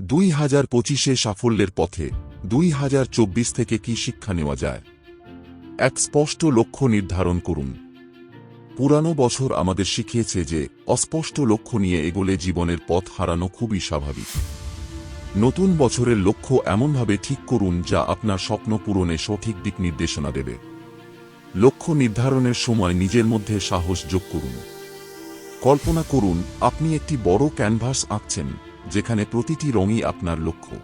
দুই হাজার পঁচিশে সাফল্যের পথে দুই হাজার চব্বিশ থেকে কি শিক্ষা নেওয়া যায়? এক স্পষ্ট লক্ষ্য নির্ধারণ করুন। পুরানো বছর আমাদের শিখিয়েছে যে অস্পষ্ট লক্ষ্য নিয়ে এগোলে জীবনের পথ হারানো খুবই স্বাভাবিক। নতুন বছরের লক্ষ্য এমনভাবে ঠিক করুন যা আপনার স্বপ্ন পূরণে সঠিক দিক নির্দেশনা দেবে। লক্ষ্য নির্ধারণের সময় নিজের মধ্যে সাহস যোগ করুন। কল্পনা করুন, আপনি একটি বড় ক্যানভাস আঁকছেন। যেখানে প্রতিটি রঙই আপনার লক্ষ্য।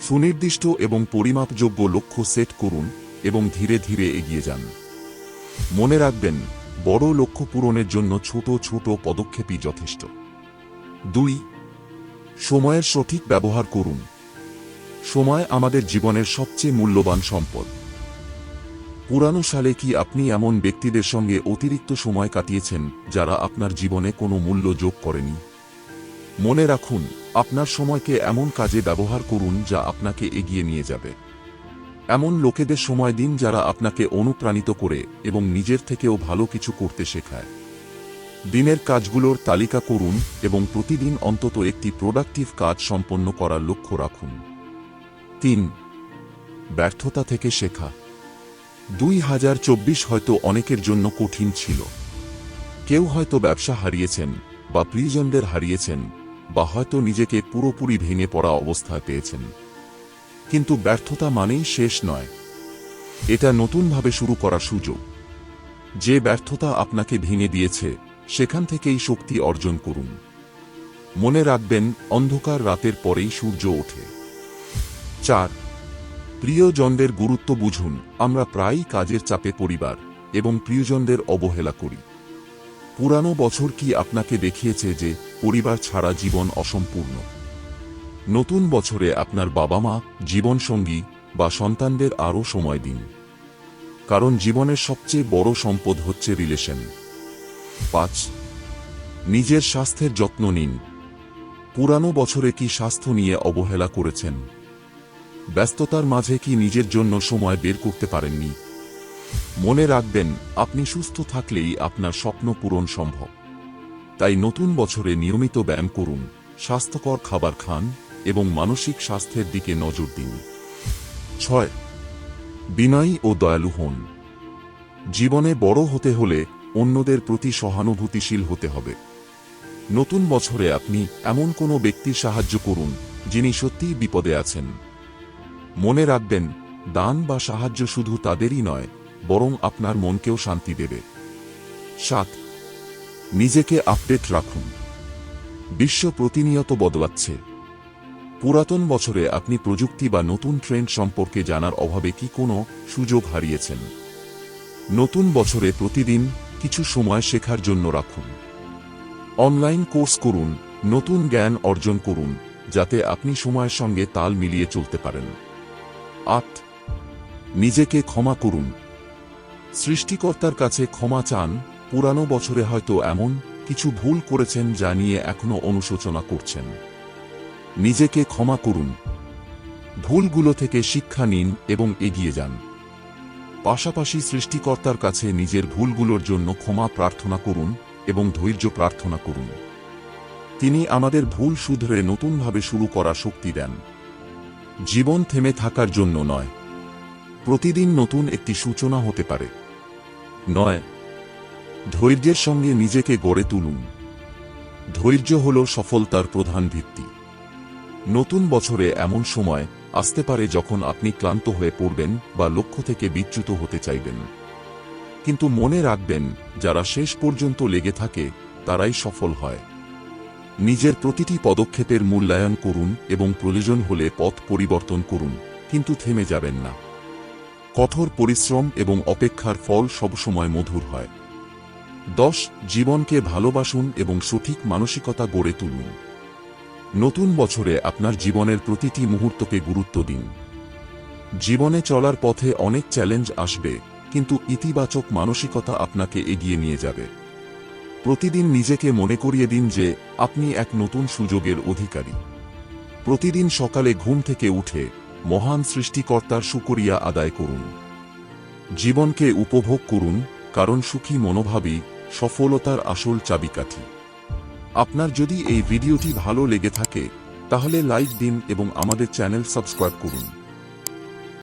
সুনির্দিষ্ট এবং পরিমাপযোগ্য লক্ষ্য সেট করুন এবং ধীরে ধীরে এগিয়ে যান। মনে রাখবেন, বড় লক্ষ্য পূরণের জন্য ছোট ছোট পদক্ষেপই যথেষ্ট। দুই, সময়ের সঠিক ব্যবহার করুন। সময় আমাদের জীবনের সবচেয়ে মূল্যবান সম্পদ। পুরানো সালে কি আপনি এমন ব্যক্তিদের সঙ্গে অতিরিক্ত সময় কাটিয়েছেন যারা আপনার জীবনে কোনো মূল্য যোগ করেনি? মনে রাখুন, আপনার সময়কে এমন কাজে ব্যবহার করুন যা আপনাকে এগিয়ে নিয়ে যাবে। এমন লোকেদের সময় দিন যারা আপনাকে অনুপ্রাণিত করে এবং নিজের থেকেও ভালো কিছু করতে শেখায়। দিনের কাজগুলোর তালিকা করুন এবং প্রতিদিন অন্তত একটি প্রোডাক্টিভ কাজ সম্পন্ন করার লক্ষ্য রাখুন। তিন, ব্যর্থতা থেকে শেখা। দুই হাজার চব্বিশ হয়তো অনেকের জন্য কঠিন ছিল। কেউ হয়তো ব্যবসা হারিয়েছেন বা প্রিয়জনদের হারিয়েছেন বা হয়তো নিজেকে পুরোপুরি ভেঙে পড়া অবস্থায় পেয়েছেন। কিন্তু ব্যর্থতা মানেই শেষ নয়। এটা নতুনভাবে শুরু করার সুযোগ। যে ব্যর্থতা আপনাকে ভেঙে দিয়েছে, সেখান থেকেই শক্তি অর্জন করুন। মনে রাখবেন, অন্ধকার রাতের পরেই সূর্য ওঠে। চার, প্রিয়জনদের গুরুত্ব বুঝুন। আমরা প্রায়ই কাজের চাপে পরিবার এবং প্রিয়জনদের অবহেলা করি। পুরানো বছর কি আপনাকে দেখিয়েছে যে পরিবার ছাড়া জীবন অসম্পূর্ণ। নতুন বছরে আপনার বাবা মা জীবনসঙ্গী বা সন্তানদের আরও সময় দিন। কারণ জীবনের সবচেয়ে বড় সম্পদ হচ্ছে রিলেশন পাঁচ, নিজের স্বাস্থ্যের যত্ন নিন। পুরানো বছরে কি স্বাস্থ্য নিয়ে অবহেলা করেছেন? ব্যস্ততার মাঝে কি নিজের জন্য সময় বের করতে পারেননি? মনে রাখবেন, আপনি সুস্থ থাকলেই আপনার স্বপ্ন পূরণ সম্ভব। তাই নতুন বছরে নিয়মিত ব্যায়াম করুন, স্বাস্থ্যকর খাবার খান এবং মানসিক স্বাস্থ্যের দিকে নজর দিন। ছয়, বিনয়ী ও দয়ালু হন। জীবনে বড় হতে হলে অন্যদের প্রতি সহানুভূতিশীল হতে হবে। নতুন বছরে আপনি এমন কোনো ব্যক্তির সাহায্য করুন, যিনি সত্যিই বিপদে আছেন। মনে রাখবেন, দান বা সাহায্য শুধু তাদেরই নয়, বরং আপনার মনকেও শান্তি দেবে। সাত নিজেকে আপডেট রাখুন। বিশ্ব প্রতিনিয়ত বদলাচ্ছে। পুরাতন বছরে আপনি প্রযুক্তি বা নতুন ট্রেন্ড সম্পর্কে জানার অভাবে কি কোনো সুযোগ হারিয়েছেন? নতুন বছরে প্রতিদিন কিছু সময় শেখার জন্য রাখুন। অনলাইন কোর্স করুন, নতুন জ্ঞান অর্জন করুন, যাতে আপনি সময়ের সঙ্গে তাল মিলিয়ে চলতে পারেন। আট, নিজেকে ক্ষমা করুন। সৃষ্টিকর্তার কাছে ক্ষমা চান পুরানো বছরে হয়তো এমন কিছু ভুল করেছেন যা নিয়ে এখনও অনুশোচনা করছেন। নিজেকে ক্ষমা করুন। ভুলগুলো থেকে শিক্ষা নিন এবং এগিয়ে যান। পাশাপাশি সৃষ্টিকর্তার কাছে নিজের ভুলগুলোর জন্য ক্ষমা প্রার্থনা করুন এবং ধৈর্য প্রার্থনা করুন। তিনি আমাদের ভুল শুধরে নতুনভাবে শুরু করা শক্তি দেন। জীবন থেমে থাকার জন্য নয়। প্রতিদিন নতুন একটি সূচনা হতে পারে। নয় ধৈর্যের সঙ্গে নিজেকে গড়ে তুলুন। ধৈর্য হল সফলতার প্রধান ভিত্তি। নতুন বছরে এমন সময় আসতে পারে যখন আপনি ক্লান্ত হয়ে পড়বেন বা লক্ষ্য থেকে বিচ্যুত হতে চাইবেন। কিন্তু মনে রাখবেন, যারা শেষ পর্যন্ত লেগে থাকে, তারাই সফল হয়। নিজের প্রতিটি পদক্ষেপের মূল্যায়ন করুন এবং প্রয়োজন হলে পথ পরিবর্তন করুন, কিন্তু থেমে যাবেন না। কঠোর পরিশ্রম এবং অপেক্ষার ফল সবসময় মধুর হয়। দশ, জীবনকে ভালোবাসুন এবং সঠিক মানসিকতা গড়ে তুলুন। নতুন বছরে আপনার জীবনের প্রতিটি মুহূর্তকে গুরুত্ব দিন। জীবনে চলার পথে অনেক চ্যালেঞ্জ আসবে, কিন্তু ইতিবাচক মানসিকতা আপনাকে এগিয়ে নিয়ে যাবে। প্রতিদিন নিজেকে মনে করিয়ে দিন যে, আপনি এক নতুন সুযোগের অধিকারী। প্রতিদিন সকালে ঘুম থেকে উঠে মহান সৃষ্টিকর্তার সুকরিয়া আদায় করুন। জীবনকে উপভোগ করুন, কারণ সুখী মনোভাবই সফলতার আসল চাবিকাঠি। আপনার যদি এই ভিডিওটি ভালো লেগে থাকে, তাহলে লাইক দিন এবং আমাদের চ্যানেল সাবস্ক্রাইব করুন।